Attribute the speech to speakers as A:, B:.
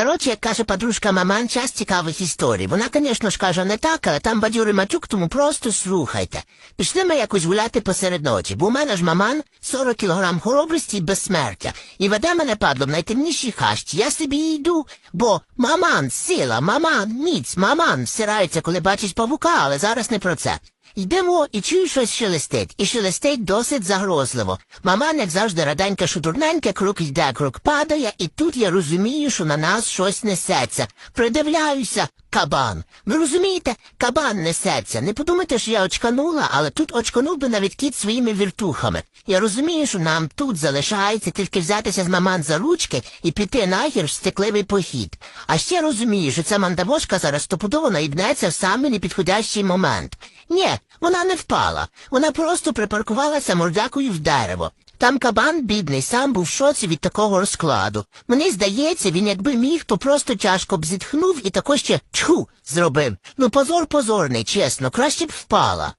A: Коротше, як каже подружка маман, час цікавих історій. Вона, звісно ж, каже не так, але там бадюри матюк, тому просто слухайте. Пішли ми якось гуляти посеред ночі, бо у мене ж маман 40 кілограм хоробрості і безсмертя. І веде мене падло в найтемнішій хащі. Я собі йду, бо маман, сила, маман, міць, маман всирається, коли бачить павука, але зараз не про це. Йдемо і чую щось шелестить, і шелестить досить загрозливо. Маман, як завжди, раденька шудурненька, крок йде, крок падає, і тут я розумію, що на нас щось несеться. Придивляюся, кабан. Ви розумієте, кабан несеться. Не подумайте, що я очканула, але тут очканув би навіть кіт своїми віртухами. Я розумію, що нам тут залишається тільки взятися з маман за ручки і піти нахер в стекливий похід. А ще розумію, що ця мандавошка зараз стопудово наїбнеться в самий непідходящий момент. Ні, вона не впала. Вона просто припаркувалася мордякою в дерево. Там кабан, бідний, сам був в шоці від такого розкладу. Мені здається, він якби міг, то просто тяжко б зітхнув і тако ще чху зробив. Ну позор позорний, чесно, краще б впала.